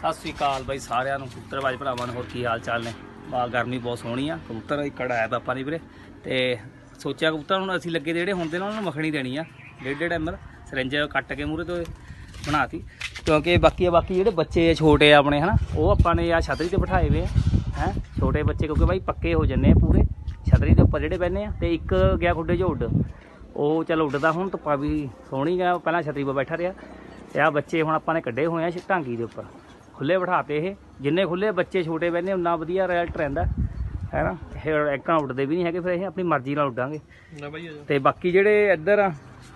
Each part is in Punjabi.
ਸਤਿ ਸ੍ਰੀ ਅਕਾਲ ਬਾਈ ਸਾਰਿਆਂ ਨੂੰ ਕਬੂਤਰਬਾਜ ਭਰਾਵਾਂ ਨੂੰ ਹੋਰ ਕੀ ਹਾਲ ਚਾਲ ਨੇ? ਬਾ ਗਰਮੀ ਬਹੁਤ ਸੋਹਣੀ ਆ। ਕਬੂਤਰ ਇੱਕ ਆਇਆ ਪਾਪਾ ਨੇ ਵੀਰੇ। ਤੇ ਸੋਚਿਆ ਕਬੂਤਰ ਹੁਣ ਅਸੀਂ ਲੱਗੇ ਤੇ ਜਿਹੜੇ ਹੁੰਦੇ ਨੇ, ਉਹਨਾਂ ਨੂੰ ਮੱਖਣੀ ਦੇਣੀ ਆ। ਡੇਢ ਡੇਢ ਐਮਲ, ਸਿਰੰਜ ਕੱਟ ਕੇ ਮੂਰੇ ਤੋਂ ਬਣਾਤੀ। ਕਿਉਂਕਿ ਬਾਕੀ ਬਾਕੀ ਜਿਹੜੇ ਬੱਚੇ ਛੋਟੇ ਆ ਆਪਣੇ, ਹਨਾ, ਉਹ ਆਪਾਂ ਨੇ ਆ ਛਤਰੀ ਤੇ ਬਿਠਾਏ ਹੋਏ ਆ, ਹੈ, ਛੋਟੇ ਬੱਚੇ, ਕਿਉਂਕਿ ਬਾਈ ਪੱਕੇ ਹੋ ਜੰਨੇ ਆ ਪੂਰੇ। ਛਤਰੀ ਦੇ ਉੱਪਰ ਜਿਹੜੇ ਬੈਨੇ ਆ, ਤੇ ਇੱਕ ਗਿਆ ਖੁੱਡੇ 'ਚ ਉੱਡ। ਉਹ ਚੱਲ ਉੱਡਦਾ, ਹੁਣ ਧੁੱਪਾ ਵੀ ਸੋਹਣੀ ਗਿਆ ਪਹਿਲਾਂ ਛਤਰੀ 'ਤੇ ਬੈਠਾ ਰਿਹਾ। ਤੇ ਆ ਬੱਚੇ ਹੁਣ ਆਪਾਂ ਨੇ ਕੱਢੇ ਹੋਏ ਆ ਢਾਂਗੀ ਦੇ ਉੱਪਰ। ਖੁੱਲੇ ਬਿਠਾਤੇ ਇਹ। ਜਿੰਨੇ ਖੁੱਲੇ ਬੱਚੇ ਛੋਟੇ ਬੈਨੇ ਉਨਾ ਵਧੀਆ ਰਿਜ਼ਲਟ ਰਹਿੰਦਾ। ਹੈ ਨਾ ਇਹ ਇੱਕਾਂ ਉੱਡਦੇ ਵੀ ਨਹੀਂ ਹੈਗੇ ਫਿਰ ਇਹ ਆਪਣੀ ਮਰਜ਼ੀ ਨਾਲ ਉੱਡਾਂਗੇ। ਨਾ ਬਾਈ ਤੇ ਬਾਕੀ ਜਿਹੜੇ ਇੱਧਰ ਆ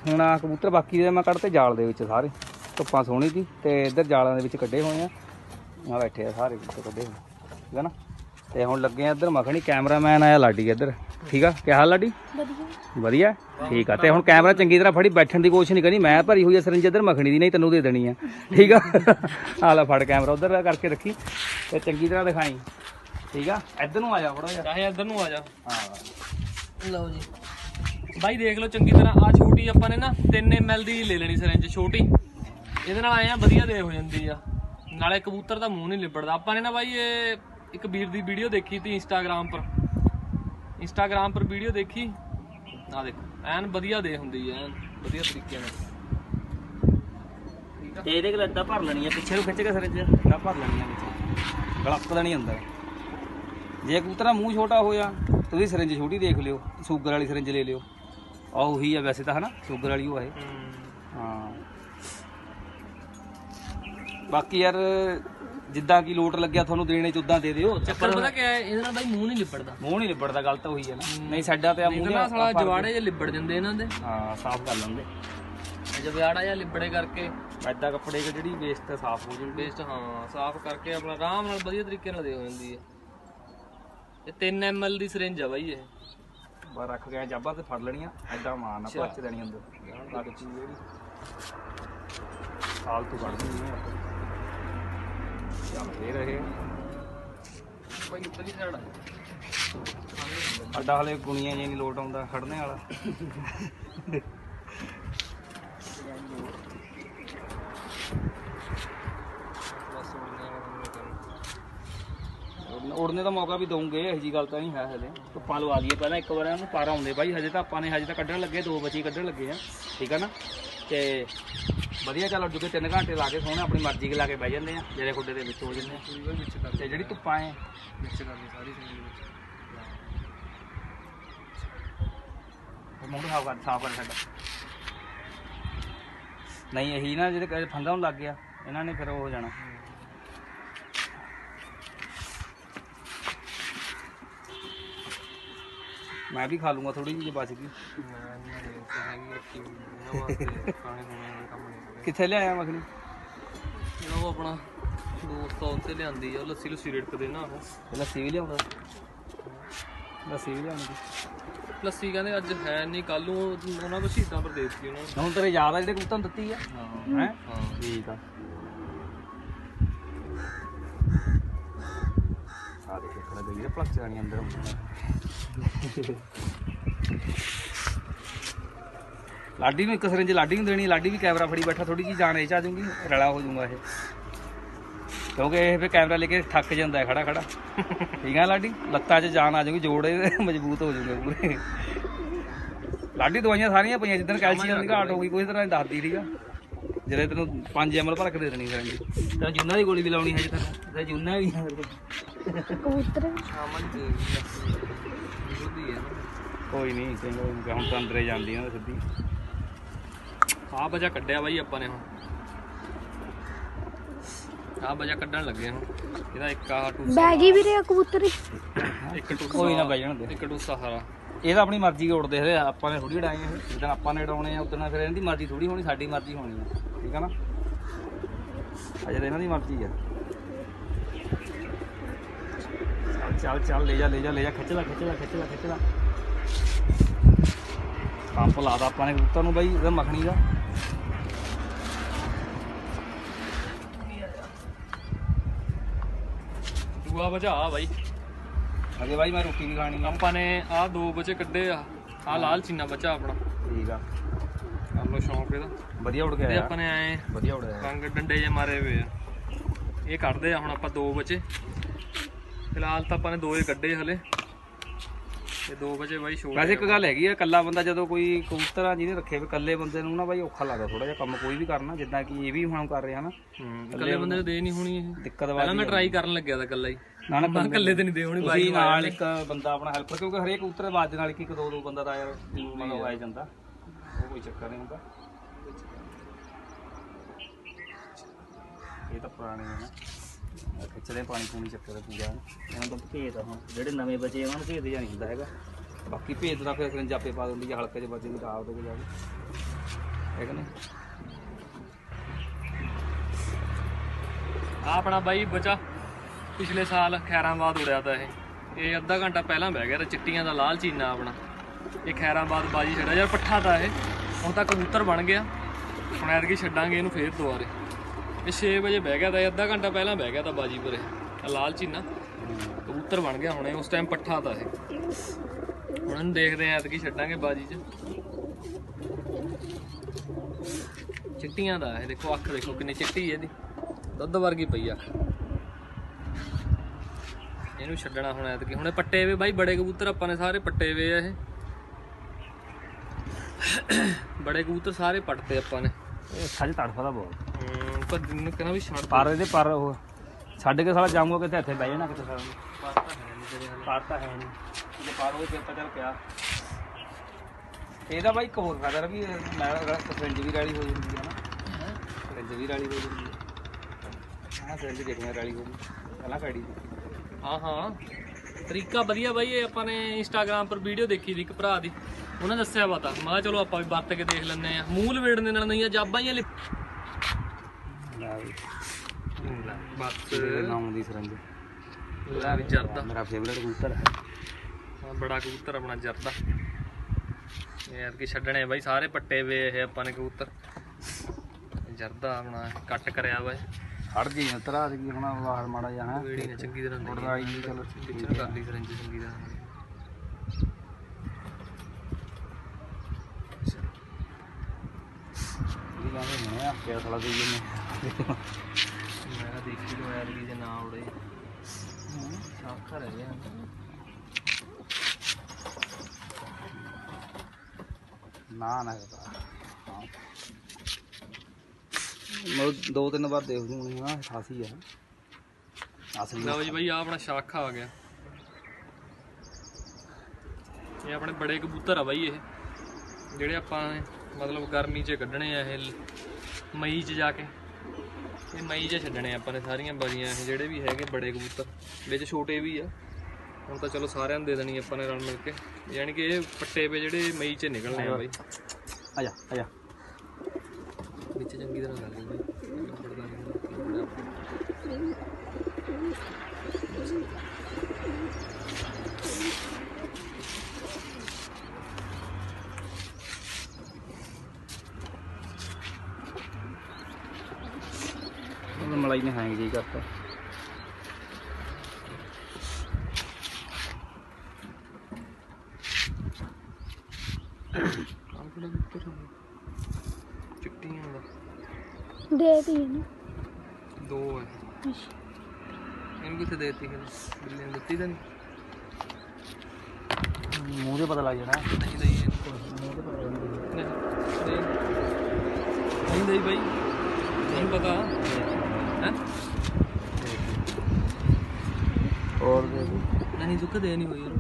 ਹੁਣ ਆ ਕਬੂਤਰ ਬਾਕੀ ਦੇ ਮੈਂ ਕੱਢਤੇ ਜਾਲ ਦੇ ਵਿੱਚ ਸਾਰੇ। ਧੁੱਪਾਂ ਸੋਹਣੀ ਦੀ ਤੇ ਇੱਧਰ ਜਾਲਾਂ ਦੇ ਵਿੱਚ ਕੱਢੇ ਹੋਏ ਆ। ਆ ਬੈਠੇ ਆ ਸਾਰੇ ਕਬੂਤਰ ਕੱਢੇ ਹੋਏ ਠੀਕ ਆ ਨਾ? ਤੇ ਹੁਣ ਲੱਗੇ ਆ ਇੱਧਰ ਮੱਖਣੀ ਕੈਮਰਾਮੈਨ ਆਇਆ ਲਾਡੀ ਇੱਧਰ। ਠੀਕ ਆ? ਕੀ ਹਾਲ ਲਾਡੀ? ਵਧੀਆ। ਠੀਕ ਆ। ਤੇ ਹੁਣ ਕੈਮਰਾ ਚੰਗੀ ਤਰ੍ਹਾਂ ਫੜੀ ਬੈਠਣ ਦੀ ਕੋਸ਼ਿਸ਼ ਨਹੀਂ ਕਰਨੀ। ਮੈਂ ਭਰੀ ਹੋਈ ਆ ਸਰਿੰਜ ਇੱਧਰ ਮੱਖਣੀ ਦੀ ਨਹੀਂ ਤੈਨੂੰ ਦੇ ਦੇਣੀ ਆ। ਠੀਕ ਆ? ਆ ਲੈ ਫੜ ਕੈਮਰਾ ਉਧਰ ਕਰਕੇ ਰੱਖੀ ਤੇ ਚੰਗੀ ਤਰ੍ਹਾਂ ਦਿਖਾਈ। ਠੀਕ ਆ? ਇੱਧਰ ਨੂੰ ਆ ਜਾ ਥੋੜਾ ਜਿਹਾ। ਚਾਹੇ ਇੱਧਰ ਨੂੰ ਆ ਜਾ। ਹਾਂ। ਲਓ ਜੀ। ਬਾਈ ਦੇਖ ਲਓ ਚੰਗੀ ਤਰ੍ਹਾਂ ਆ ਛੋਟੀ ਆਪਾਂ ਨੇ ਨਾ 3 ml ਦੀ ਲੈ ਲੈਣੀ ਸਿਰੰਜ ਛੋਟੀ। ਇਹਦੇ ਨਾਲ ਆਏ ਆ ਵਧੀਆ ਦੇ ਹੋ ਜਾਂਦੀ ਆ। ਨਾਲੇ ਕਬੂਤਰ ਦਾ ਮੂੰਹ ਨਹੀਂ ਲਿਬੜਦਾ। ਆਪਾਂ ਨੇ ਨਾ ਬਾਈ ਇਹ ਇੱਕ ਵੀਰ ਦੀ ਵੀਡੀਓ ਦੇਖੀ ਤੀ ਇੰਸਟਾਗ੍ਰਾਮ ਪਰ। ਇੰਸਟਾਗ੍ਰਾਮ ਪਰ ਵੀਡੀਓ ਦੇਖੀ। ਆ ਦੇਖੋ ਐਨ ਵਧੀਆ ਦੇ ਹੁੰਦੀ ਐ ਐਨ ਵਧੀਆ ਤਰੀਕੇ ਨਾਲ। ਤੇ ਇਹਦੇ ਕੋਲ ਏਦਾਂ ਭਰ ਲੈਣੀ ਆ ਪਿੱਛੇ ਨੂੰ ਖਿੱਚ ਕੇ ਸਿਰ 'ਚ ਭਰ ਲੈਣੀ ਆ ਵਿੱਚ। ਗਲਪਦਾ ਨਹੀਂ ਹੁੰਦਾ। ਜੇ ਕਬੂਤਰ ਦਾ ਮੂੰਹ ਛੋਟਾ ਹੋਇਆ ਤੁਸੀਂ ਸਿਰੰਜ ਛੋਟੀ ਦੇਖ ਲਿਓ ਸ਼ੂਗਰ ਵਾਲੀ ਸਿਰੰਜ ਲੈ ਲਿਓ। ਆ ਉਹੀ ਆ ਵੈਸੇ ਤਾਂ ਹਨਾ? ਸ਼ੂਗਰ ਵਾਲੀ ਉਹ ਹੈ। ਹਾਂ। ਬਾਕੀ ਯਾਰ ਜਿੱਦਾਂ ਕੀ ਲੋਟ ਲੱਗਿਆ ਤੁਹਾਨੂੰ ਦੇਣੇ ਚ ਉਦਾਂ ਦੇ ਦਿਓ ਚੱਕਰ ਪਤਾ ਕੀ ਹੈ ਇਹਦੇ ਨਾਲ ਬਾਈ ਮੂੰਹ ਨਹੀਂ ਲਿਬੜਦਾ ਮੂੰਹ ਨਹੀਂ ਲਿਬੜਦਾ ਗੱਲ ਤਾਂ ਉਹੀ ਹੈ ਨਾ। ਨਹੀਂ ਸਾਡਾ ਤੇ ਆ ਮੂੰਹ ਨਾਲ ਸਾਲਾ ਜਵਾੜੇ ਜੇ ਲਿਬੜ ਜਾਂਦੇ ਇਹਨਾਂ ਦੇ। ਹਾਂ ਸਾਫ਼ ਕਰ ਲੈਂਦੇ। ਜਵਾੜਾ ਜਾਂ ਲਿਬੜੇ ਕਰਕੇ। ਐਦਾਂ ਕੱਪੜੇ ਕਿ ਜਿਹੜੀ ਵੇਸਟ ਸਾਫ਼ ਹੋ ਜੂਗੀ ਪੇਸਟ ਹਾਂ ਸਾਫ਼ ਕਰਕੇ ਆਪਣਾ ਆਰਾਮ ਨਾਲ ਵਧੀਆ ਤਰੀਕੇ ਨਾਲ ਦੇ ਹੋ ਜਾਂਦੀ ਹੈ। ਇਹ 3 ml ਦੀ ਸਿਰਿੰਜ ਆ ਬਾਈ ਇਹ। ਬਾ ਰੱਖ ਗਿਆ ਜਾਬਾ ਤੇ ਫੜ ਲੈਣੀਆਂ ਐਦਾਂ ਮਾਰਨਾ। ਭੱਜ ਦੇਣੀ ਅੰਦਰ। ਲੱਗ ਚੀਜ਼ ਜਿਹੜੀ ਸਾਲ ਤੋਂ ਕੱਢ ਦਿੰਦੀ ਆ। ਚੱਲ ਫੇਰ ਇਹ ਬਾਈ ਸਾਈਡ ਆ ਹਲੇ ਗੁਣੀਆਂ ਜੇ ਨਹੀਂ ਲੋਟ ਆਉਂਦਾ ਖੜਨੇ ਵਾਲਾ। ਉੜਨੇ ਦਾ ਮੌਕਾ ਵੀ ਦਊਂਗੇ, ਇਹੋ ਜੀ ਗੱਲ ਤਾਂ ਨਹੀਂ ਹੈ ਹਲੇ। ਧੁੱਪਾਂ ਲਵਾ ਲਈਏ ਪਹਿਲਾਂ, ਇੱਕ ਵਾਰ ਉਹਨੂੰ ਪਾਰ ਆਉਂਦੇ ਬਾਈ, ਹਜੇ ਤਾਂ ਆਪਾਂ ਨੇ ਹਜੇ ਤਾਂ ਕੱਢਣ ਲੱਗੇ, ਦੋ ਬੱਚੀ ਕੱਢਣ ਲੱਗੇ ਆ। ਠੀਕ ਆ ਨਾ? ਤੇ ਵਧੀਆ ਚੱਲ ਜੁਗੇ। 3 ਘੰਟੇ ਲਾ ਕੇ ਸੋਹਣੇ ਆਪਣੀ ਮਰਜ਼ੀ ਕੇ ਲਾ ਕੇ ਬਹਿ ਜਾਂਦੇ ਆ। ਜਿਹੜੇ ਖੁੱਡੇ ਦੇ ਵਿੱਚ ਹੋ ਜਾਂਦੇ ਆ। ਪੂਰੀ ਵਿੱਚ ਕਰ ਤੇ ਜਿਹੜੀ ਧੁੱਪਾਂ ਐ। ਵਿੱਚ ਕਰਨੀ ਸਾਰੀ ਸਿਰਿੰਜ ਵਿੱਚ। ਉਹ ਮੂੰਹ ਸਾਫ਼ ਕਰ ਸਾਫ਼ ਕਰ ਸਾਡਾ। ਨਹੀਂ ਇਹੀ ਨਾ ਜਿਹੜੇ ਫੰਗਾ ਨੂੰ ਲੱਗ ਗਿਆ ਇਹਨਾਂ ਨੇ ਫਿਰ ਉਹ ਹੋ ਜਾਣਾ। ਮੈਂ ਵੀ ਖਾ ਲੂੰਗਾ ਥੋੜੀ ਜਿਹੀ ਜੇ ਬਚ ਗਈ। ਕਿੱਥੇ ਲਿਆਇਆ ਮੱਖਣੀ? ਉਹ ਆਪਣਾ ਦੋਸਤ ਆ ਉੱਥੇ ਲਿਆਂਦੀ ਆ ਉਹ ਲੱਸੀ ਲੁੱਸੀ ਰੇੜਕਦੇ ਨਾ ਉਹ। ਲੱਸੀ ਵੀ ਲਿਆਉਂਦਾ? ਲੱਸੀ ਵੀ ਲਿਆਉਂਦੀ। ਲੱਸੀ ਕਹਿੰਦੇ ਅੱਜ ਹੈ ਨਹੀਂ ਕੱਲ ਨੂੰ ਉਹ- ਉਹਨਾਂ ਕੋਲ ਸ਼ੀਟਾਂ ਪਰ ਦੇ ਦਿੱਤੀ ਉਹਨਾਂ ਨੇ। ਹੁਣ ਤੇਰੇ ਯਾਦ ਆ ਜਿਹੜੇ ਕਬੂਤਰ ਨੂੰ ਦਿੱਤੀ ਆ? ਹਾਂ। ਹੈ? ਹਾਂ। ਠੀਕ ਆ। ਆ ਦੇਖ ਕਿਹੜਾ ਗਈ ਹੈ ਪਲਕ ਅੰਦਰ ਲਾਡੀ ਨੂੰ ਇੱਕ ਸਿਰੰਜ ਲਾਡੀ ਨੂੰ ਦੇਣੀ ਲਾਡੀ ਵੀ ਕੈਮਰਾ ਫੜੀ ਬੈਠਾ ਥੋੜੀ ਜੀ ਜਾਨ ਇਹ ਚ ਆ ਜਾਊਗੀ ਰਲਾ ਹੋ ਜਾਊਗਾ ਇਹ। ਕਿਉਂਕਿ ਇਹ ਫੇ ਕੈਮਰਾ ਲੈ ਕੇ ਥੱਕ ਜਾਂਦਾ ਹੈ ਖੜਾ ਖੜਾ ਠੀਕ ਹੈ ਲਾਡੀ? ਲੱਤਾਂ 'ਚ ਜਾਨ ਆ ਜਾਊਗੀ ਜੋੜੇ ਮਜ਼ਬੂਤ ਹੋ ਜਾਊਗੇ ਪੂਰੇ। ਲਾਡੀ ਦਵਾਈਆਂ ਸਾਰੀਆਂ ਪਈਆਂ ਜਿੱਦਣ ਕੈਲਸ਼ੀਅਮ ਦੀ ਘਾਟ ਹੋ ਗਈ ਕੋਈ ਤਰ੍ਹਾਂ ਦੱਸਦੀ ਠੀਕ ਆ? ਜਿਹੜੇ ਤੈਨੂੰ 5 ml ਭਰ ਕੇ ਦੇ ਦੇਣੀ ਸਿਰੰਜ। ਤੈਨੂੰ ਜੂਨਾ ਦੀ ਗੋਲੀ ਵੀ ਲਾਉਣੀ ਹੈ ਜੇ ਤੈਨੂੰ ਤੇ ਜੂਨਾ ਵੀ। ਹੈ ਮੇਰੇ ਕੋਲ ਸ਼ਾਮਾਂ ਦੀ ਜੁਦੀ ਹੈ ਕੋਈ ਨਹੀਂ ਚੰਗਾ ਹੁਣ ਤਾਂ ਅੰਦਰੇ ਜਾਂਦੀ ਨਾ ਸਿੱਧੀ। ਆ ਬਜਾ ਕੱਢਿਆ ਬਾਈ ਆਪਾਂ ਨੇ ਹੁਣ। ਆ ਬਜਾ ਕੱਢਣ ਲੱਗੇ ਹੁਣ। ਇਹਦਾ ਇੱਕ ਆ ਟੂਸਾ ਬੈਗੀ ਵੀਰੇ ਕਬੂਤਰੀ। ਇੱਕ ਟੂਸਾ ਕੋਈ ਨਾ ਬਹਿ ਜਾਣ ਦੇ। ਇੱਕ ਟੂਸਾ ਹਰਾ। ਇਹ ਤਾਂ ਆਪਣੀ ਮਰਜ਼ੀ ਦੇ ਉੜਦੇ ਹੋਏ ਆਪਾਂ ਨੇ ਥੋੜੀ ਉਡਾਏ ਇਹ ਜਿੱਦਾਂ ਆਪਾਂ ਨੇ ਉਡਾਉਣੇ ਆ ਉਦੋਂ ਫਿਰ ਇਹਨਾਂ ਦੀ ਮਰਜ਼ੀ ਥੋੜੀ ਹੋਣੀ ਸਾਡੀ ਮਰਜ਼ੀ ਹੋਣੀ ਆ। ਠੀਕ ਆ ਨਾ? ਅਜੇ ਇਹਨਾਂ ਦੀ ਮਰਜ਼ੀ ਆ। ਚੱਲ ਚੱਲ ਚੱਲ ਲੈ ਜਾ ਲੈ ਜਾ ਲੈ ਜਾ ਖਿੱਚ ਲੈ ਖਿੱਚ ਲੈ ਖਿੱਚ ਲੈ ਖਿੱਚ ਲੈ। ਪੰਪ ਲਾਦਾ ਆਪਾਂ ਨੇ ਕਬੂਤਰ ਨੂੰ ਬਾਈ ਇਹਦਾ ਮੱਖਣੀ ਦਾ। ਦੂਆ ਬਜਾ ਆ ਬਾਈ। ਅਜੇ ਬਾਈ ਮੈਂ ਰੋਟੀ ਵੀ ਖਾਣੀ ਆ। ਆਪਾਂ ਨੇ ਆ ਦੋ ਬਚੇ ਕੱਢੇ ਆ ਆ ਲਾਲ ਚੀਨਾ ਬੱਚਾ ਆਪਣਾ। ਠੀਕ ਆ। ਕਰ ਲੋ ਸ਼ੌਂਕ ਇਹਦਾ। ਵਧੀਆ ਉੜ ਤੇ ਗਿਆ ਆਪਾਂ ਨੇ ਐ ਵਧੀਆ ਉੜਿਆ ਰੰਗ ਡੰਡੇ ਜੇ ਮਾਰੇ ਹੋਏ ਆ। ਇਹ ਕੱਢਦੇ ਆ ਹੁਣ ਆਪਾਂ ਦੋ ਬਚੇ। ਫਿਲਹਾਲ ਤਾਂ ਆਪਾਂ ਨੇ ਦੋ ਹੀ ਕੱਢੇ ਹਲੇ। ਤੇ ਦੋ ਬਚੇ ਬਾਈ ਛੋੜ ਵੈਸੇ ਇੱਕ ਗੱਲ ਹੈਗੀ ਆ ਇਕੱਲਾ ਬੰਦਾ ਜਦੋਂ ਕੋਈ ਕਬੂਤਰਾਂ ਜਿਹਨੇ ਰੱਖੇ ਵੇ ਇਕੱਲੇ ਬੰਦੇ ਨੂੰ ਨਾ ਬਾਈ ਔਖਾ ਲੱਗਦਾ ਥੋੜਾ ਜਿਹਾ ਕੰਮ ਕੋਈ ਵੀ ਕਰਨਾ ਜਿੱਦਾਂ ਕਿ ਇਹ ਵੀ ਹੁਣ ਕਰ ਰਿਹਾ ਨਾ। ਇਕੱਲੇ ਬੰਦੇ ਨੂੰ ਦੇ ਨਹੀਂ ਹੋਣੀ ਇਹ। ਦਿੱਕਤ ਪਹਿਲਾਂ ਵਾਲੀ ਮੈਂ ਟਰਾਈ ਕਰਨ ਲੱਗਿਆ ਤਾਂ ਇਕੱਲਾ ਹੀ। ਨਾ ਨਾ ਇਕੱਲੇ ਤੇ ਨਹੀਂ ਦੇ ਹੋਣੀ ਬਾਈ ਨਾਲ ਇੱਕ ਬੰਦਾ ਆਪਣਾ ਹੈਲਪਰ ਕਿਉਂਕਿ ਹਰੇਕ ਕਬੂਤਰ ਬਾਜ ਦੇ ਨਾਲ ਇੱਕ ਦੋ ਦੋ ਬੰਦਾ ਦਾ ਯਾਰ ਮਤਲਬ ਆਇਆ ਜਾਂਦਾ। ਉਹ ਕੋਈ ਚੱਕਰ ਨਹੀਂ ਹੁੰਦਾ। ਇਹ ਤਾਂ ਪੁਰਾਣੇ ਨੇ ਨਾ। ਖਿੱਚਦੇ ਪਾਣੀ ਪੂਣੀ ਚੱਕਰ ਪੂਰਾ ਇਹਨਾਂ ਤੋਂ ਭੇਦ ਆ ਹੁਣ। ਜਿਹੜੇ ਨਵੇਂ ਬਚੇ ਉਹਨਾਂ ਨੂੰ ਭੇਦ ਜਾਂ ਨਹੀਂ ਹੁੰਦਾ ਹੈਗਾ। ਬਾਕੀ ਭੇਦ ਦਾ ਫਿਰ ਸਿਰੰਜ ਪਾ ਦਿੰਦੀ ਹੈ ਹਲਕੇ ਜਿਹੇ ਬਚੇ ਦੀ ਰਾਤ ਦੇ ਜਾ ਕੇ। ਹੈ ਕਿ ਨਹੀਂ? ਆ ਆਪਣਾ ਬਾਈ ਬਚਾ, ਪਿਛਲੇ ਸਾਲ ਖੈਰਾਬਾਦ ਉੜਿਆ ਤਾਂ ਇਹ। ਇਹ ਅੱਧਾ ਘੰਟਾ ਪਹਿਲਾਂ ਬਹਿ ਗਿਆ ਤੇ ਚਿੱਟੀਆਂ ਦਾ ਲਾਲ ਚੀਨਾ ਆਪਣਾ। ਇਹ ਖੈਰਾਬਾਦ ਬਾਜੀ ਛੜਾ ਯਾਰ ਪੱਠਾ ਤਾਂ ਇਹ। ਹੁਣ ਤਾਂ ਕਬੂਤਰ ਬਣ ਗਿਆ। ਹੁਣ ਐਤਕੀ ਛੱਡਾਂਗੇ ਇਹਨੂੰ ਫੇਰ ਦੁਬਾਰੇ। ਇਹ 6 ਵਜੇ ਬਹਿ ਗਿਆ ਤਾਂ ਅੱਧਾ ਘੰਟਾ ਪਹਿਲਾਂ ਬਹਿ ਗਿਆ ਤਾਂ ਬਾਜੀ ਪਰ ਇਹ। ਆਹ ਲਾਲ ਚੀਨਾ। ਕਬੂਤਰ ਬਣ ਗਿਆ ਹੁਣ ਉਸ ਟਾਈਮ ਪੱਠਾ ਤਾਂ ਇਹ। ਹੁਣ ਇਹਨੂੰ ਦੇਖਦੇ ਆਂ ਐਤਕੀ ਛੱਡਾਂਗੇ ਬਾਜੀ 'ਚ। ਚਿੱਟੀਆਂ ਦਾ ਇਹ ਦੇਖੋ ਅੱਖ ਦੇਖੋ ਕਿੰਨੀ ਚਿੱਟੀ ਹੈ ਇਹਦੀ। ਦੁੱਧ ਵਰਗੀ ਪਈ ਆ। ਇਹਨੂੰ ਛੱਡਣਾ ਹੁਣ ਐਤਕੀ। ਹੁਣ ਪੱਟੇ ਵੇ ਬਾਈ ਬੜੇ ਕਬੂਤਰ ਆਪਾਂ ਨੇ ਸਾਰੇ ਪੱਟੇ ਵੇ ਆ ਇਹ। ਬੜੇ ਕਬੂਤਰ ਸਾਰੇ ਪੱਟਤੇ ਆਪਾਂ ਨੇ। ਇਹ ਸੱਜ ਤੜਫਦਾ ਬਹੁਤ। ਪਰ ਦਿਨ ਕਹਿੰਦਾ ਵੀ ਛੱਡ ਪਰ ਇਹਦੇ ਪਰ ਉਹ ਛੱਡ ਕੇ ਸਾਲਾ ਜਾਊਂਗਾ ਕਿਤੇ ਇੱਥੇ ਬਹਿ ਜਾਣਾ ਕਿਤੇ ਸਾਲਾ। ਪਾਤਾ ਹੈ ਨਹੀਂ ਤੇਰੇ ਹਾਲੇ ਪਰ ਤਾਂ ਹੈ ਨਹੀਂ। ਜੇ ਪਰ ਉਹ ਪੇਪਰ ਚੱਲ ਪਿਆ ਇਹਦਾ ਬਾਈ ਇੱਕ ਹੋਰ ਫਾਇਦਾ ਵੀ ਮੈਂ ਫਰਿੰਜ ਵੀ ਰੈਲੀ ਹੋ ਜਾਂਦੀ ਹੈ ਨਾ। ਫਰਿੰਜ ਵੀ ਰੈਲੀ ਹੋ ਜਾਂਦੀ ਹੈ ਹਾਂ ਫਰਿੰਜ ਦੇਖਣਾ ਰੈਲੀ ਹੋ ਗਈ ਪਹਿਲਾਂ ਕਾੜੀ ਹਾਂ ਹਾਂ। ਤਰੀਕਾ ਵਧੀਆ ਬਾਈ ਇਹ ਆਪਾਂ ਨੇ ਇੰਸਟਾਗ੍ਰam ਪਰ ਵੀਡੀਓ ਦੇਖੀ ਦੀ ਇੱਕ ਭਰਾ ਦੀ। ਉਹਨੇ ਦੱਸਿਆ ਪਤਾ। ਮੈਂ ਚਲੋ ਆਪਾਂ ਵੀ ਵਰਤ ਕੇ ਦੇਖ ਲੈਂਦੇ ਆ। ਮੂਲ ਵੇੜਨੇ ਨਾਲ ਨਹੀਂ ਆ ਜਾਬਾਂ ਹੀ ਲਿਪ ਬਸ ਇਹਦੇ ਨਾਮ ਦੀ ਫਰਿੰਜ ਲੈ ਵੀ ਜਰਦਾ ਮੇਰਾ ਫੇਵਰਟ ਕਬੂਤਰ ਹੈ। ਹਾਂ, ਬੜਾ ਕਬੂਤਰ ਆਪਣਾ ਜਰਦਾ। ਇਹ ਯਾਰ ਕੀ ਛੱਡਣੇ ਬਾਈ ਸਾਰੇ ਪੱਟੇ ਵੇ ਇਹ ਆਪਾਂ ਨੇ ਕਬੂਤਰ। ਜਰਦਾ ਆਪਣਾ ਕੱਟ ਕਰਿਆ ਵਾ ਹੜ ਜੀ ਤਰਾ ਦੀ ਹੁਣ ਬਾਹਰ ਮਾੜਾ ਜਿਹਾ ਹੈ? ਵੇੜੀ ਨੇ ਚੰਗੀ ਤਰ੍ਹਾਂ ਨਹੀਂ ਉਡਾਈ ਜੀ ਚਲੋ। ਪਿੱਛੇ ਕਰ ਲਈ ਸਰੰਜ ਚੰਗੀ ਤਰ੍ਹਾਂ। ਇਹ ਕਹਿੰਦੇ ਨੇ ਆ ਕਿਆ ਸਾਲਾ ਦੇ ਜੀ ਨੇ ਮੈਂ ਦੇਖੀ ਲੋ ਨਾ ਉੜੇ। ਸਾਖਾ ਰਹਿ ਗਿਆ। ਨਾ ਨਾ ਮੈਂ ਦੋ ਤਿੰਨ ਵਾਰ ਦੇਖ ਲੂੰ ਹਾਂ ਖਾਸੀ ਆ। ਅਸਲੀ ਲਓ ਜੀ ਬਾਈ ਆ ਆਪਣਾ ਸ਼ਾਖਾ ਆ ਗਿਆ। ਇਹ ਆਪਣੇ ਬੜੇ ਕਬੂਤਰ ਆ ਬਾਈ ਇਹ। ਜਿਹੜੇ ਆਪਾਂ ਨੇ ਮਤਲਬ ਗਰਮੀ 'ਚ ਕੱਢਣੇ ਆ ਇਹ ਮਈ 'ਚ ਜਾ ਕੇ। ਇਹ ਮਈ 'ਚ ਛੱਡਣੇ ਆਪਾਂ ਨੇ ਸਾਰੀਆਂ ਬਾਜ਼ੀਆਂ ਇਹ ਜਿਹੜੇ ਵੀ ਹੈਗੇ ਬੜੇ ਕਬੂਤਰ ਵਿੱਚ ਛੋਟੇ ਵੀ ਆ। ਹੁਣ ਤਾਂ ਚਲੋ ਸਾਰਿਆਂ ਨੂੰ ਦੇ ਦੇਣੀ ਆਪਾਂ ਨੇ ਰਲ ਮਿਲ ਕੇ। ਯਾਨੀ ਕਿ ਇਹ ਪੱਟੇ ਪੇ ਜਿਹੜੇ ਮਈ 'ਚ ਨਿਕਲਣੇ ਆ ਬਾਈ। ਆ ਜਾ ਆ ਜਾ ਵਿੱਚ ਚੰਗੀ ਤਰ੍ਹਾਂ ਲੱਭੜਦਾ ਨਹੀਂ ਬੜਾ ਆਪਣਾ। ਉਹ ਮਲਾਈ ਨੇ ਹੈਂਗ ਜੀ ਕਰਤਾ। ਕਬੂਤਰ ਆ? ਚਿੱਟੀਆਂ ਦਾ ਦੇ ਤੀ ਨਾ ਦੋ ਹੈ ਇਹਨੂੰ ਕਿੱਥੇ ਦੇਤੀ ਫਿਰ? ਬਿੱਲੀ ਨੇ ਦਿੱਤੀ ਤਾਂ ਨਹੀਂ? ਮੂੰਹ ਤੇ ਪਤਾ ਲੱਗ ਜਾਣਾ। ਨਹੀਂ ਦਈ ਇਹਨੂੰ ਮੂੰਹ ਤੇ ਪਤਾ ਲੱਗ ਜਾਣਾ। ਨਹੀਂ ਨਹੀਂ। ਨਹੀਂ ਦਈ ਬਾਈ। ਨਹੀਂ ਪਤਾ। ਹੈ। ਹੋਰ ਦੇ ਨਹੀਂ ਦੁੱਖ ਦੇ ਨਹੀਂ ਹੋਈ ਇਹਨੂੰ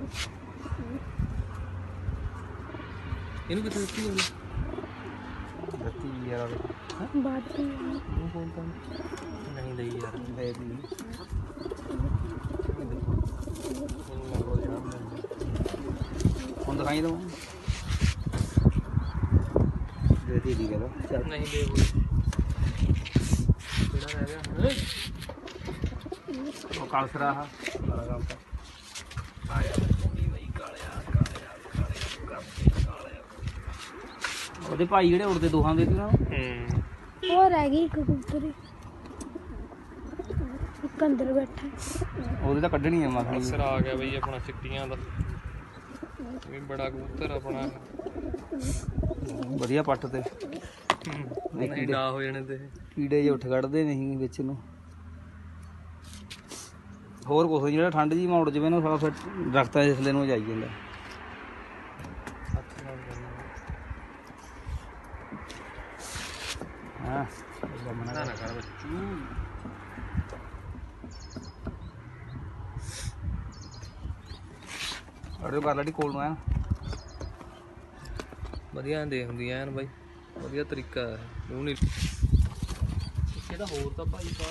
ਇਹਨੂੰ ਕਿੱਥੇ ਦਿੱਤੀ ਹੋਈ ਦਿੱਤੀ ਯਾਰ ਬਾਤ ਮੂੰਹ ਖੋਲਦਾ ਨਹੀਂ ਦਈ ਯਾਰ। ਦੇ ਦੀ ਹੁਣ ਦਿਖਾਈ ਦਵਾਂ ਦੇ ਦੀ ਦੀ ਚੱਲ ਨਹੀਂ ਦੇ ਹੋਈ ਕਿਹੜਾ ਰਹਿ ਗਿਆ ਓਏ ਉਹ ਕਾਲਸਰਾ ਆ ਕਾਲਾ ਕੰਮ ਤਾਂ ਉਹਦੇ ਭਾਈ ਜਿਹੜੇ ਉੜਦੇ ਦੋਹਾਂ ਦੇ ਸੀ ਨਾ ਹੂੰ ਹੋਰ ਰਹਿ ਗਈ ਇੱਕ ਕਬੂਤਰ ਇੱਕ ਅੰਦਰ ਬੈਠਾ। ਉਹਦੇ ਤਾਂ ਕੱਢਣੀ ਆ ਮਖਣੀ ਅਸਰ ਆ ਗਿਆ ਬਈ ਆਪਣਾ ਚਿੱਟੀਆਂ ਦਾ। ਇਹ ਬੜਾ ਕਬੂਤਰ ਆਪਣਾ। ਵਧੀਆ ਪੱਟ ਤੇ। ਨਹੀਂ ਨਾ ਹੋ ਜਾਣੇ ਤੇ। ਕੀੜੇ ਜੇ ਉੱਠ ਕੱਢਦੇ ਨਹੀਂ ਵਿੱਚ ਨੂੰ। ਹੋਰ ਕੁਛ ਨੀ, ਜਿਹੜਾ ਠੰਡ ਜੀ ਮੌੜ ਜਵੇ ਨਾ ਸਾਲਾ ਫਿਰ ਦਰਖਤਾਂ ਦੇ ਥੱਲੇ ਨੂੰ ਜਾਈ ਜਾਂਦਾ। ਹਾਂ। ਨਾ ਨਾ ਕਰ ਬੱਚੂ ਅੜੇ ਕਰ ਲੜੀ ਕੋਲ ਨੂੰ। ਆ ਵਧੀਆ ਦੇ ਹੁੰਦੀ ਐਨ ਬਾਈ। ਵਧੀਆ ਤਰੀਕਾ ਹੈ ਉਹ ਨਹੀਂ ਇਹਦਾ ਹੋਰ ਤਾਂ ਭਾਈ ਪਾ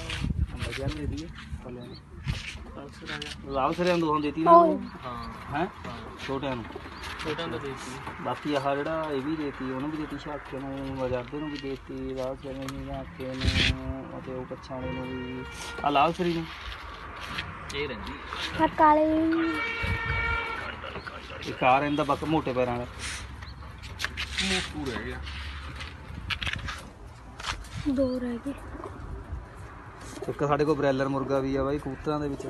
ਬਜਾ ਦੇ ਦੀ ਪੱਲੇ ਗਿਆ। ਲਾਲ ਸਰਿਆਂ ਨੂੰ ਦੇਤੀ ਨਾ ਹਾਂ। ਹੈ? ਛੋਟਿਆਂ ਨੂੰ। ਛੋਟਾ ਦਾ ਦੇਤੀ। ਬਾਕੀ ਆਹ ਜਿਹੜਾ ਇਹ ਵੀ ਦੇਤੀ ਉਹਨੂੰ ਵੀ ਦੇਤੀ ਸ਼ਾਕੇ ਨੂੰ ਵਜਾਦੇ ਨੂੰ ਵੀ ਦੇਤੀ ਲਾਲ ਸਰਿਆਂ ਨੂੰ ਸ਼ਾਕੇ ਨੂੰ ਅਤੇ ਉਹ ਵਾਲੇ ਨੂੰ ਵੀ। ਆ ਲਾਲ ਸਰੀ ਨੂੰ। ਇਹ ਰਹਿੰਦੀ। ਆ ਕਾਲੇ ਇੱਕ ਆ ਰਹਿੰਦਾ ਬੱਕ ਮੋਟੇ ਪੈਰਾਂ ਵਾਲਾ। ਮੋਟੂ ਰਹਿ ਗਿਆ ਦੋ ਰਹਿ ਗਏ। ਇੱਕ ਸਾਡੇ ਕੋਲ ਬ੍ਰੈਲਰ ਮੁਰਗਾ ਵੀ ਆ ਬਾਈ ਕਬੂਤਰਾਂ ਦੇ ਵਿੱਚ।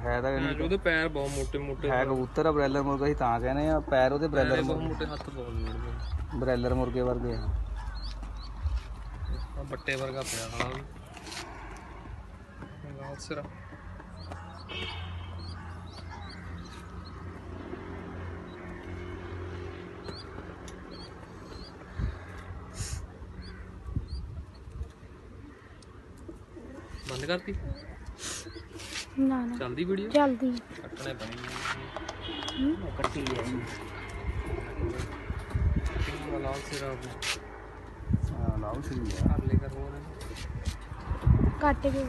ਹੈ ਤਾਂ ਹਾਂ, ਉਹਦੇ ਪੈਰ ਬਹੁਤ ਮੋਟੇ ਮੋਟੇ ਹੈ ਕਬੂਤਰ ਆ ਬ੍ਰੈਲਰ ਮੁਰਗਾ ਹੀ ਤਾਂ ਕਹਿੰਦੇ ਆ ਪੈਰ ਉਹਦੇ ਬ੍ਰੈਲਰ ਬਹੁਤ ਮੋਟੇ ਹੱਥ ਬਹੁਤ ਮੋਟੇ ਬ੍ਰੈਲਰ ਮੁਰਗੇ ਵਰਗੇ ਆ। ਆ ਬੱਟੇ ਵਰਗਾ ਪਿਆ ਹਾਂ ਲਾਲ ਸਿਰਾ ਬੰਦ ਕਰਤੀ? ਨਾ ਨਾ। ਚੱਲਦੀ ਵੀਡੀਓ ਜਲਦੀ ਕੱਟਣੇ ਪੈਣੇ ਕੱਟੀ ਆ ਲਾਲ ਸਿਰਾ ਹਾਂ ਲਾਲ ਸਰੀ ਆ। ਕਰ ਲੈ ਕਰ ਹੋਰ। ਕੱਟ ਗਏ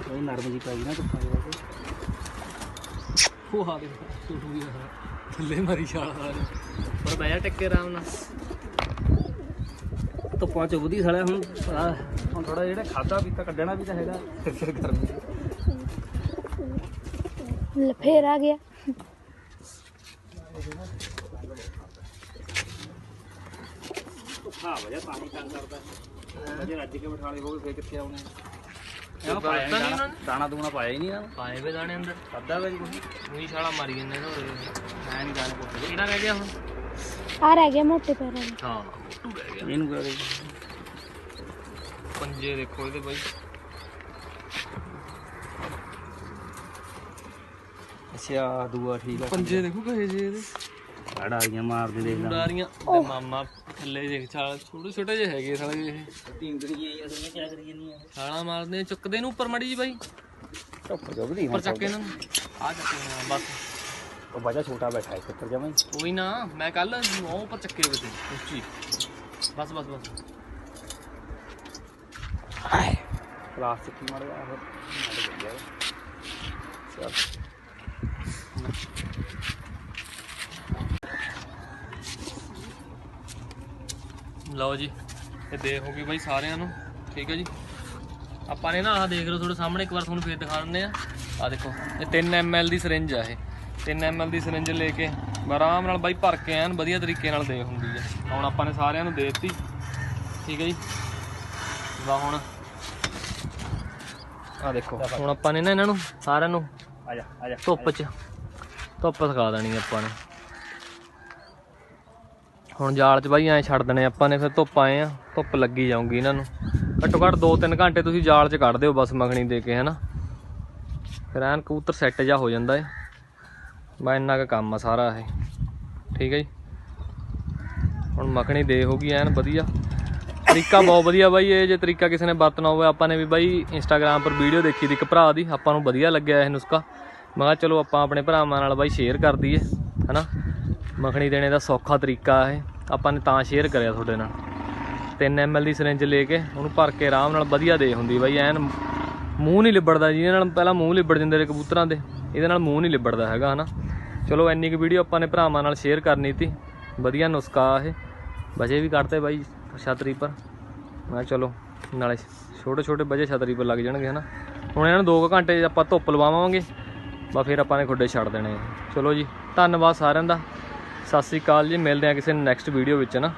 ਕੋਈ ਨਰਮ ਜੀ ਪਾਈ ਨਾ ਧੁੱਪਾਂ ਦੇ ਵਿੱਚ ਉਹ ਆ ਦੇ ਵੀ ਥੱਲੇ ਮਾਰੀ ਛਾਲ ਵਾਲੀ ਪਰ ਬਹਿ ਜਾ ਟੱਕੇ ਆਰਾਮ ਨਾਲ। ਸਾਲਿਆ ਹੁਣ। ਹੁਣ ਥੋੜਾ ਜਿਹੜਾ ਖਾਦਾ ਪੀਤਾ ਕੱਢਣਾ ਵੀ ਤਾਂ ਹੈਗਾ। ਫਿਰ ਗਰਮੀ ਚ। ਲ- ਫੇਰ ਆ ਗਿਆ। ਹਾਂ ਵਜਾ ਤਾਂ ਹੀ ਤੰਗ ਕਰਦਾ ਜੇ ਰੱਜ ਕੇ ਬਿਠਾਲੇ ਹੋਗੇ ਫੇਰ ਕਿੱਥੇ ਆਉਣੇ ਇਹ ਪਾਇਆ ਨੀ ਉਹਨਾਂ ਨੇ? ਦਾਣਾ ਦੂਣਾ ਪਾਇਆ ਹੀ ਨਹੀਂ ਇਹਨਾਂ ਪਾਏ ਵੇ ਦਾਣੇ ਅੰਦਰ। ਖਾਦਾ ਵਾ ਛਾਲਾ ਮਾਰੀ ਜਾਂਦੇ ਨੇ ਹੋਰ। ਮੈਂ ਨਹੀਂ ਜਾਣ ਪੁੱਛ ਕਿਹੜਾ ਰਹਿ ਗਿਆ ਹੁਣ? ਆ ਰਹਿ ਗਿਆ ਮੋਟੇ ਪੈਰਾਂ ਦੇ। ਹਾਂ। ਮੋਟੂ ਰਹਿ ਗਿਆ। ਇਹਨੂੰ ਕਰੇ ਪੰਜੇ ਦੇਖੋ ਇਹਦੇ ਬਾਈ। ਅੱਛਾ ਦੂਆ ਠੀਕ ਆ ਪੰਜੇ। ਦੇਖੋ ਕਹੇ ਜੇ ਇਹਦੇ। ਫੜ ਆ ਗਈਆਂ ਮਾਰਦੇ ਦੇਖ ਲਾ। ਡਾਰੀਆਂ ਤੇ ਮਾਮਾ ਥੱਲੇ ਦੇਖ ਛਾਲ ਛੋਟੇ ਛੋਟੇ ਜਿਹੇ ਹੈਗੇ ਸਾਲੇ ਇਹ। ਟਿੰਗੜੀਆਂ ਹੀ ਅਸਲ ਵਿੱਚ ਕਿਆ ਕਰੀ ਜਾਂਦੀਆਂ ਛਾਲਾਂ ਮਾਰਦੇ ਚੱਕਦੇ ਨੂੰ ਉੱਪਰ ਮੜੀ ਜੀ ਬਾਈ ਉੱਪਰ ਚੱਕ ਇਹਨਾਂ ਨੂੰ। ਆ ਚੱਕੇ ਹਾਂ ਬਸ। ਉਹ ਬਜਾ ਛੋਟਾ ਬੈਠਾ ਹੈ ਉੱਪਰ ਜਮਾਈ ਕੋਈ ਨਾ ਮੈਂ ਕੱਲ ਉਹ ਉੱਪਰ ਚੱਕੇ ਹੋਏ ਤੇ ਉੱਚੀ। ਬਸ ਬਸ ਬਸ। ਪਲਾਸਟਿਕ ਹੀ ਮਾਰ ਗਿਆ ਫਿਰ ਮਾਰ ਗਿਆ ਚੱਲ। ਲਓ ਜੀ, ਇਹ ਦੇ ਹੋ ਗਈ ਬਾਈ ਸਾਰਿਆਂ ਨੂੰ। ਠੀਕ ਹੈ ਜੀ। ਆਪਾਂ ਨੇ ਨਾ ਆਹ ਦੇਖ ਲਓ ਤੁਹਾਡੇ ਸਾਹਮਣੇ, ਇੱਕ ਵਾਰ ਤੁਹਾਨੂੰ ਫੇਰ ਦਿਖਾ ਦਿੰਦੇ ਆ ਆ ਦੇਖੋ, ਇਹ 3 ml ਦੀ ਸਿਰਿੰਜ ਆ ਇਹ। 3 ml ਦੀ ਸਿਰਿੰਜ ਲੈ ਕੇ ਆਰਾਮ ਨਾਲ ਬਾਈ ਭਰ ਕੇ ਐਨ ਵਧੀਆ ਤਰੀਕੇ ਨਾਲ ਦੇ ਹੁੰਦੀ ਆ ਹੁਣ ਆਪਾਂ ਨੇ ਸਾਰਿਆਂ ਨੂੰ ਦੇ ਦਿੱਤੀ। ਠੀਕ ਹੈ ਜੀ। ਵਾ ਹੁਣ। ਆ ਦੇਖੋ ਹੁਣ ਆਪਾਂ ਨੇ ਨਾ ਇਹਨਾਂ ਨੂੰ ਸਾਰਿਆਂ ਨੂੰ ਆ ਜਾ ਆ ਜਾ ਧੁੱਪ 'ਚ ਧੁੱਪ ਸਿਖਾ ਦੇਣੀ ਆਪਾਂ ਨੇ। ਹੁਣ ਜਾਲ 'ਚ ਬਾਈ ਐ ਛੱਡ ਦੇਣੇ ਆਪਾਂ ਨੇ ਫਿਰ ਧੁੱਪ ਆਏ ਆ ਧੁੱਪ ਲੱਗੀ ਜਾਊਗੀ ਇਹਨਾਂ ਨੂੰ। ਘੱਟੋ ਘੱਟ 2-3 ਘੰਟੇ ਤੁਸੀਂ ਜਾਲ 'ਚ ਕੱਢ ਦਿਓ ਬਸ ਮੱਖਣੀ ਦੇ ਕੇ ਹੈਨਾ। ਫਿਰ ਐਨ ਕਬੂਤਰ ਸੈੱਟ ਜਾ ਹੋ ਜਾਂਦਾ ਏ। ਬਾ ਇੰਨਾ ਕੁ ਕੰਮ ਆ ਸਾਰਾ ਇਹ। ਠੀਕ ਹੈ ਜੀ। ਹੁਣ ਮੱਖਣੀ ਦੇ ਹੋਗੀ ਐਨ ਵਧੀਆ। ਤਰੀਕਾ ਬਹੁਤ ਵਧੀਆ ਬਾਈ, ਇਹ ਜੇ ਤਰੀਕਾ ਕਿਸੇ ਨੇ ਵਰਤਣਾ ਹੋਵੇ, ਆਪਾਂ ਨੇ ਵੀ ਬਾਈ ਇੰਸਟਾਗ੍ਰam ਪਰ ਵੀਡੀਓ ਦੇਖੀ ਦੀ ਇੱਕ ਭਰਾ ਦੀ, ਆਪਾਂ ਨੂੰ ਵਧੀਆ ਲੱਗਿਆ ਇਹ ਨੁਸਖਾ। ਮੈਂ ਕਿਹਾ ਚਲੋ ਆਪਾਂ ਆਪਣੇ ਭਰਾਵਾਂ ਨਾਲ ਬਾਈ ਸ਼ੇਅਰ ਕਰ ਦਈਏ, ਹਨਾ? ਮੱਖਣੀ ਦੇਣੇ ਦਾ ਸੌਖਾ ਤਰੀਕਾ ਇਹ, ਆਪਾਂ ਨੇ ਤਾਂ ਸ਼ੇਅਰ ਕਰਿਆ ਤੁਹਾਡੇ ਨਾਲ। 3 ml ਦੀ ਸਿਰਿੰਜ ਲੈ ਕੇ, ਉਹਨੂੰ ਭਰ ਕੇ ਆਰਾਮ ਨਾਲ ਵਧੀਆ ਦੇ ਹੁੰਦੀ ਬਾਈ, ਐਨ ਮੂੰਹ ਨਹੀਂ ਲਿਬੜਦਾ, ਜਿਹਦੇ ਨਾਲ ਪਹਿਲਾਂ ਮੂੰਹ ਲਿਬੜ ਜਾਂਦੇ ਨੇ ਕਬੂਤਰਾਂ ਦੇ, ਇਹਦੇ ਨਾਲ ਮੂੰਹ ਨਹੀਂ ਲਿਬੜਦਾ ਹੈਗਾ, ਹਨਾ? ਚਲੋ ਇੰਨੀ ਕੁ ਵੀਡੀਓ ਆਪਾਂ ਨੇ ਭਰਾਵਾਂ ਨਾਲ ਸ਼ੇਅਰ ਕਰਨੀ ਤੀ, ਵਧੀਆ ਨੁਸਖਾ ਇਹ ਵਜੇ ਵੀ ਕੱਢਤੇ ਬਾਈ। ਛਤਰੀ ਪਰ। ਮੈਂ ਚਲੋ, ਨਾਲੇ ਛੋਟੇ ਛੋਟੇ ਵਜੇ ਛਤਰੀ ਪਰ ਲੱਗ ਜਾਣਗੇ, ਹਨਾ। ਹੁਣ ਇਹਨਾਂ ਨੂੰ 2 ਘੰਟੇ ਆਪਾਂ ਧੁੱਪ ਲਵਾਵਾਂਗੇ ਬਾ ਫਿਰ ਆਪਾਂ ਨੇ ਖੁੱਡੇ ਛੱਡ ਦੇਣੇ ਚਲੋ ਜੀ, ਧੰਨਵਾਦ ਸਾਰਿਆਂ ਦਾ। ਸਤਿ ਸ੍ਰੀ ਅਕਾਲ ਜੀ, ਮਿਲਦੇ ਆ ਕਿਸੇ ਨੈਕਸਟ ਵੀਡੀਓ ਵਿੱਚ ਨਾ